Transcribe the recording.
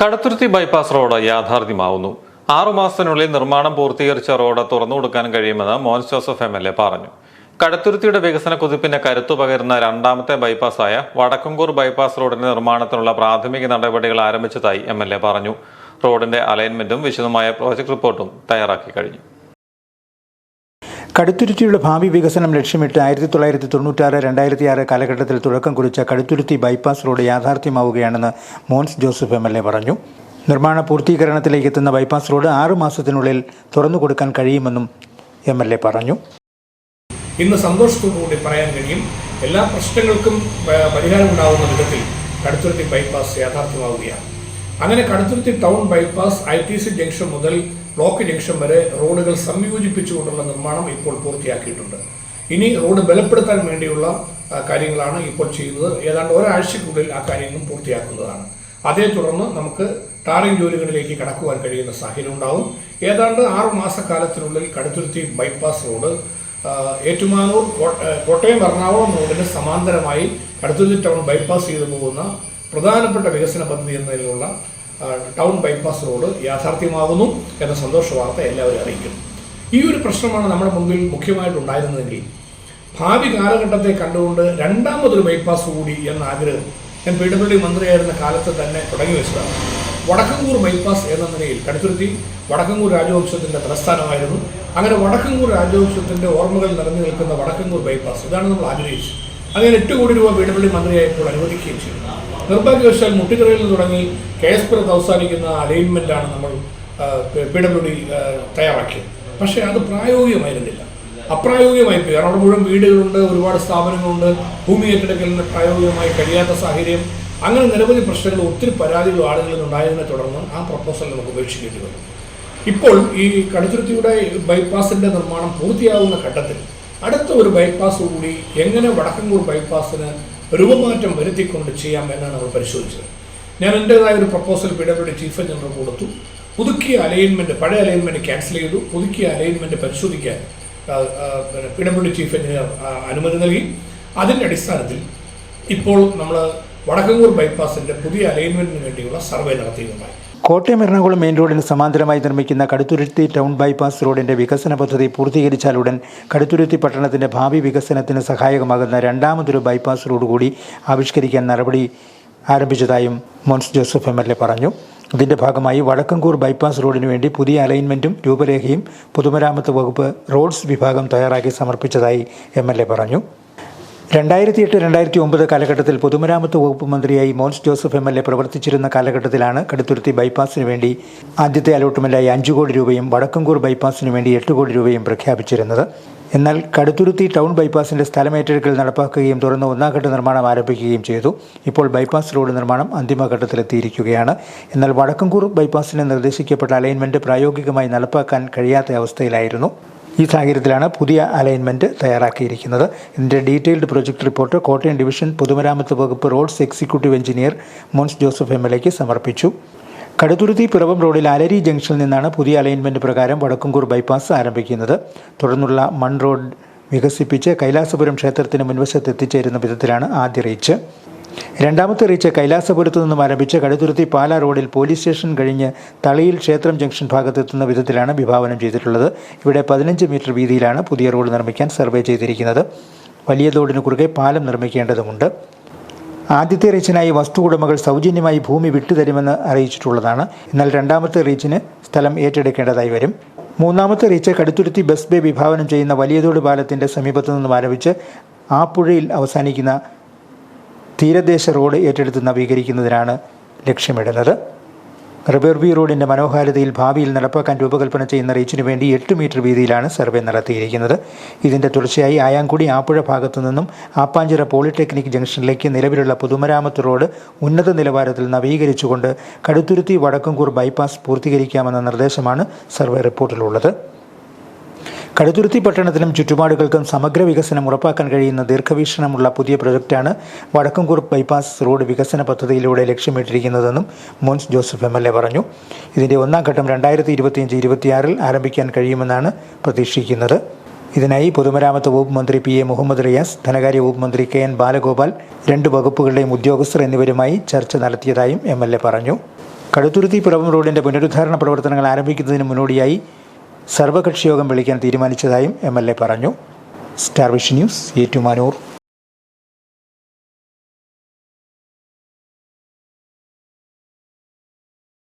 Kaduthuruthy bypass road യാഥാർത്ഥ്യമാവുന്നു. ആറുമാസത്തിനുള്ളിൽ നിർമ്മാണം പൂർത്തീകരിച്ച road തുറന്നു കൊടുക്കാൻ കഴിയുമെന്ന് Mons Joseph M L A പറഞ്ഞു. കടത്തുരുത്തിയുടെ വികസന കുതിപ്പിന് കരുത്തു പകരുന്ന രണ്ടാമത്തെ ബൈപ്പാസായ വടക്കങ്കൂർ ബൈപ്പാസ് റോഡിന്റെ നിർമ്മാണത്തിനുള്ള പ്രാഥമിക നടപടികൾ ആരംഭിച്ചതായി എ പറഞ്ഞു. റോഡിന്റെ അലൈൻമെന്റും വിശദമായ പ്രോജക്ട് റിപ്പോർട്ടും തയ്യാറാക്കി കഴിഞ്ഞു. കടുത്തുരുത്തിയുടെ ഭാവി വികസനം ലക്ഷ്യമിട്ട് ആയിരത്തി തൊള്ളായിരത്തി തൊണ്ണൂറ്റാറ് രണ്ടായിരത്തി ആറ് കാലഘട്ടത്തിൽ തുടക്കം കുറിച്ച Kaduthuruthy bypass road യാഥാർത്ഥ്യമാവുകയാണെന്ന് Mons Joseph M L A പറഞ്ഞു. നിർമ്മാണ പൂർത്തീകരണത്തിലേക്ക് എത്തുന്ന ബൈപ്പാസ് റോഡ് ആറു മാസത്തിനുള്ളിൽ തുറന്നു കൊടുക്കാൻ കഴിയുമെന്നും എം എൽ എ പറഞ്ഞു. ഇന്ന് സന്തോഷത്തോടുകൂടി പറയാൻ കഴിയും എല്ലാ പ്രശ്നങ്ങൾക്കും പ- പരിഹാരം ഉണ്ടാകുന്ന വിധത്തിൽ കടുത്തുരുത്തി ബൈപ്പാസ് യാഥാർത്ഥ്യമാവുകയാണ്. അങ്ങനെ Kaduthuruthy town bypass I T C junction മുതൽ ബ്ലോക്ക് ജംഗ്ഷൻ വരെ റോഡുകൾ സംയോജിപ്പിച്ചുകൊണ്ടുള്ള നിർമ്മാണം ഇപ്പോൾ പൂർത്തിയാക്കിയിട്ടുണ്ട്. ഇനി റോഡ് ബലപ്പെടുത്താൻ വേണ്ടിയുള്ള കാര്യങ്ങളാണ് ഇപ്പോൾ ചെയ്യുന്നത്. ഏതാണ്ട് ഒരാഴ്ചക്കുള്ളിൽ ആ കാര്യങ്ങൾ പൂർത്തിയാക്കുന്നതാണ്. അതേ തുടർന്ന് നമുക്ക് ടാറിംഗ് ജോലികളിലേക്ക് കടക്കുവാൻ കഴിയുന്ന സാഹചര്യം ഉണ്ടാവും. ഏതാണ്ട് ആറു മാസക്കാലത്തിനുള്ളിൽ കടുത്തുരുത്തി ബൈപ്പാസ് റോഡ് ഏറ്റുമാനൂർ കോട്ടയം എറണാകുളം റോഡിന് സമാന്തരമായി കടുത്തുരുത്തി ടൗൺ ബൈപ്പാസ് ചെയ്തു പോകുന്ന പ്രധാനപ്പെട്ട വികസന പദ്ധതി എന്നതിലുള്ള ടൗൺ ബൈപ്പാസ് റോഡ് യാഥാർത്ഥ്യമാകുന്നു എന്ന സന്തോഷ വാർത്ത എല്ലാവരും അറിയിക്കും ഈ ഒരു പ്രശ്നമാണ് നമ്മുടെ മുമ്പിൽ മുഖ്യമായിട്ടുണ്ടായിരുന്നതെങ്കിൽ ഭാവി കാലഘട്ടത്തെ കണ്ടുകൊണ്ട് രണ്ടാമതൊരു ബൈപ്പാസ് കൂടി എന്ന ആഗ്രഹം ഞാൻ പി ഡബ്ല്യു മന്ത്രിയായിരുന്ന കാലത്ത് തന്നെ തുടങ്ങി വെച്ചതാണ്. വടക്കങ്കൂർ ബൈപ്പാസ് എന്ന നിലയിൽ കടുത്തുരുത്തി വടക്കങ്കൂർ രാജവംശത്തിന്റെ തലസ്ഥാനമായിരുന്നു. അങ്ങനെ വടക്കങ്കൂർ രാജവംശത്തിന്റെ ഓർമ്മകൾ നിറഞ്ഞു നിൽക്കുന്ന വടക്കങ്കൂർ ബൈപ്പാസ് ഇതാണ് നമ്മൾ ആഗ്രഹിച്ചത്. അങ്ങനെ എട്ട് കോടി രൂപ വീടുപള്ളി മന്ത്രിയായപ്പോൾ അനുവദിക്കുകയും ചെയ്തു. നിർഭാഗ്യവശാൽ മുട്ടിക്കരയിൽ തുടങ്ങി കെ എസ് പുരത്ത് അവസാനിക്കുന്ന അലൈൻമെന്റാണ് നമ്മൾ പി ഡബ്ല്യു ഡി തയ്യാറാക്കിയത്. പക്ഷേ അത് പ്രായോഗികമായിരുന്നില്ല. അപ്രായോഗികമായി പോയി. കാരണം അവിടെ മുഴുവൻ വീടുകളുണ്ട് ഒരുപാട് സ്ഥാപനങ്ങളുണ്ട് ഭൂമി ഏറ്റെടുക്കലിന് പ്രായോഗികമായി കഴിയാത്ത സാഹചര്യം. അങ്ങനെ നിരവധി പ്രശ്നങ്ങൾ ഒത്തിരി പരാതികളും ആളുകളിൽ നിന്നുണ്ടായതിനെ തുടർന്ന് ആ പ്രപ്പോസൽ നമുക്ക് ഉപേക്ഷിക്കേണ്ടി വന്നു. ഇപ്പോൾ ഈ കടുത്തുരുത്തിയുടെ ബൈപ്പാസിന്റെ നിർമ്മാണം പൂർത്തിയാകുന്ന ഘട്ടത്തിൽ അടുത്ത ഒരു ബൈപ്പാസ് കൂടി എങ്ങനെ വടക്കങ്കൂർ ബൈപ്പാസിന് രൂപമാറ്റം വരുത്തിക്കൊണ്ട് ചെയ്യാം എന്നാണ് അവർ പരിശോധിച്ചത്. ഞാൻ എന്റെതായ ഒരു പ്രപ്പോസൽ പി ചീഫ് എഞ്ചിനീയർ കൊടുത്തു. പുതുക്കിയ അലൈൻമെന്റ് പഴയ അലൈൻമെന്റ് ക്യാൻസൽ ചെയ്തു. പുതുക്കിയ അലൈൻമെന്റ് പരിശോധിക്കാൻ പി ചീഫ് എഞ്ചിനീയർ അനുമതി നൽകി. അതിന്റെ അടിസ്ഥാനത്തിൽ ഇപ്പോൾ നമ്മൾ വടക്കങ്കൂർ ബൈപ്പാസിന്റെ പുതിയ അലൈൻമെന്റിന് വേണ്ടിയുള്ള സർവേ നടത്തിയതുമായി. കോട്ടയം എറണാകുളം മെയിൻ റോഡിന് സമാന്തരമായി നിർമ്മിക്കുന്ന കടുത്തുരുത്തി ടൗൺ ബൈപ്പാസ് റോഡിന്റെ വികസന പദ്ധതി പൂർത്തീകരിച്ചാലുടൻ കടുത്തുരുത്തി പട്ടണത്തിന്റെ ഭാവി വികസനത്തിന് സഹായകമാകുന്ന രണ്ടാമതൊരു ബൈപ്പാസ് റോഡ് കൂടി ആവിഷ്കരിക്കാൻ നടപടി ആരംഭിച്ചതായും Mons Joseph M L A പറഞ്ഞു. ഇതിന്റെ ഭാഗമായി വടക്കങ്കൂർ ബൈപ്പാസ് റോഡിന് വേണ്ടി പുതിയ അലൈൻമെന്റും രൂപരേഖയും പൊതുമരാമത്ത് വകുപ്പ് റോഡ്സ് വിഭാഗം തയ്യാറാക്കി സമർപ്പിച്ചതായി എ പറഞ്ഞു. രണ്ടായിരത്തി എട്ട് രണ്ടായിരത്തി ഒമ്പത് കാലഘട്ടത്തിൽ പൊതുമരാമത്ത് വകുപ്പ് മന്ത്രിയായി Mons Joseph M L A പ്രവർത്തിച്ചിരുന്ന കാലഘട്ടത്തിലാണ് കടുത്തുരുത്തി ബൈപ്പാസിന് വേണ്ടി ആദ്യത്തെ അലോട്ട്മെന്റായി അഞ്ചു കോടി രൂപയും വടക്കുംകൂർ ബൈപ്പാസിന് വേണ്ടി എട്ട് കോടി രൂപയും പ്രഖ്യാപിച്ചിരുന്നത്. എന്നാൽ കടുത്തുരുത്തി ടൗൺ ബൈപ്പാസിന്റെ സ്ഥലമേറ്റെടുക്കൽ നടപ്പാക്കുകയും തുടർന്ന് ഒന്നാംഘട്ട നിർമ്മാണം ആരംഭിക്കുകയും ചെയ്തു. ഇപ്പോൾ ബൈപ്പാസ് റോഡ് നിർമ്മാണം അന്തിമഘട്ടത്തിലെത്തിയിരിക്കുകയാണ്. എന്നാൽ വടക്കുംകൂർ ബൈപ്പാസിന് നിർദ്ദേശിക്കപ്പെട്ട അലൈൻമെന്റ് പ്രായോഗികമായി നടപ്പാക്കാൻ കഴിയാത്ത അവസ്ഥയിലായിരുന്നു. ഈ സാഹചര്യത്തിലാണ് പുതിയ അലൈൻമെന്റ് തയ്യാറാക്കിയിരിക്കുന്നത്. ഇതിന്റെ detailed project report Kottayam division പൊതുമരാമത്ത് വകുപ്പ് roads executive engineer Mons Joseph M L എക്ക് സമർപ്പിച്ചു. കടുത്തുരുത്തി പിറവം റോഡിൽ അലരി ജംഗ്ഷനിൽ നിന്നാണ് പുതിയ അലൈൻമെന്റ് പ്രകാരം വടക്കുംകൂർ ബൈപ്പാസ് ആരംഭിക്കുന്നത്. തുടർന്നുള്ള മൺ റോഡ് വികസിപ്പിച്ച് കൈലാസപുരം ക്ഷേത്രത്തിന് മുൻവശത്ത് എത്തിച്ചേരുന്ന വിധത്തിലാണ് ആദ്യ റീച്ച്. രണ്ടാമത്തെ റീച്ച് കൈലാസപുരത്ത് നിന്നും ആരംഭിച്ച് കടുത്തുരുത്തി പാലാ റോഡിൽ പോലീസ് സ്റ്റേഷൻ കഴിഞ്ഞ് തളിയിൽ ക്ഷേത്രം ജംഗ്ഷൻ ഭാഗത്തെത്തുന്ന വിധത്തിലാണ് വിഭാവനം ചെയ്തിട്ടുള്ളത്. ഇവിടെ പതിനഞ്ച് മീറ്റർ വീതിയിലാണ് പുതിയ റോഡ് നിർമ്മിക്കാൻ സർവേ ചെയ്തിരിക്കുന്നത്. വലിയ തോടിന് കുറുകെ പാലം നിർമ്മിക്കേണ്ടതുമുണ്ട്. ആദ്യത്തെ റീച്ചിനായി വസ്തു ഉടമകൾ സൗജന്യമായി ഭൂമി വിട്ടുതരുമെന്ന് അറിയിച്ചിട്ടുള്ളതാണ്. എന്നാൽ രണ്ടാമത്തെ റീച്ചിന് സ്ഥലം ഏറ്റെടുക്കേണ്ടതായി വരും. മൂന്നാമത്തെ റീച്ച് കടുത്തുരുത്തി ബസ് ബേ വിഭാവനം ചെയ്യുന്ന വലിയതോട് പാലത്തിന്റെ സമീപത്തു നിന്നും ആരംഭിച്ച് ആപ്പുഴയിൽ അവസാനിക്കുന്ന തീരദേശ റോഡ് ഏറ്റെടുത്ത് നവീകരിക്കുന്നതിനാണ് ലക്ഷ്യമിടുന്നത്. റിവർവ്യൂ റോഡിന്റെ മനോഹാരിതയിൽ ഭാവിയിൽ നടപ്പാക്കാൻ രൂപകൽപ്പന ചെയ്യുന്ന റീച്ചിനു വേണ്ടി എട്ട് മീറ്റർ വീതിയിലാണ് സർവേ നടത്തിയിരിക്കുന്നത്. ഇതിന്റെ തുടർച്ചയായി ആയാങ്കുടി ആപ്പുഴ ഭാഗത്തു നിന്നും ആപ്പാഞ്ചിറ പോളിടെക്നിക് ജംഗ്ഷനിലേക്ക് നിലവിലുള്ള പുതുമരാമത്ത് റോഡ് ഉന്നത നിലവാരത്തിൽ നവീകരിച്ചുകൊണ്ട് കടുത്തുരുത്തി വടക്കുംകൂർ ബൈപ്പാസ് പൂർത്തീകരിക്കാമെന്ന നിർദ്ദേശമാണ് സർവേ റിപ്പോർട്ടിലുള്ളത്. കടുത്തുരുത്തി പട്ടണത്തിനും ചുറ്റുപാടുകൾക്കും സമഗ്ര വികസനം ഉറപ്പാക്കാൻ കഴിയുന്ന ദീർഘവീക്ഷണമുള്ള പുതിയ പ്രൊജക്റ്റാണ് വടക്കംകൂർ ബൈപ്പാസ് റോഡ് വികസന പദ്ധതിയിലൂടെ ലക്ഷ്യമിട്ടിരിക്കുന്നതെന്നും Mons Joseph M L A പറഞ്ഞു. ഇതിന്റെ ഒന്നാം ഘട്ടം രണ്ടായിരത്തി ഇരുപത്തിയഞ്ച് ഇരുപത്തിയാറിൽ ആരംഭിക്കാൻ കഴിയുമെന്നാണ് പ്രതീക്ഷിക്കുന്നത്. ഇതിനായി പൊതുമരാമത്ത് വകുപ്പ് മന്ത്രി പി എ മുഹമ്മദ് റിയാസ് ധനകാര്യ വകുപ്പ് മന്ത്രി കെ എൻ ബാലഗോപാൽ രണ്ട് വകുപ്പുകളുടെയും ഉദ്യോഗസ്ഥർ എന്നിവരുമായി ചർച്ച നടത്തിയതായും എം എൽ എ പറഞ്ഞു. കടുത്തുരുത്തി പുറം റോഡിന്റെ പുനരുദ്ധാരണ പ്രവർത്തനങ്ങൾ ആരംഭിക്കുന്നതിന് മുന്നോടിയായി സർവകക്ഷി യോഗം വിളിക്കാൻ തീരുമാനിച്ചതായും എം എൽ എ പറഞ്ഞു. Starvish news Ettumanoor.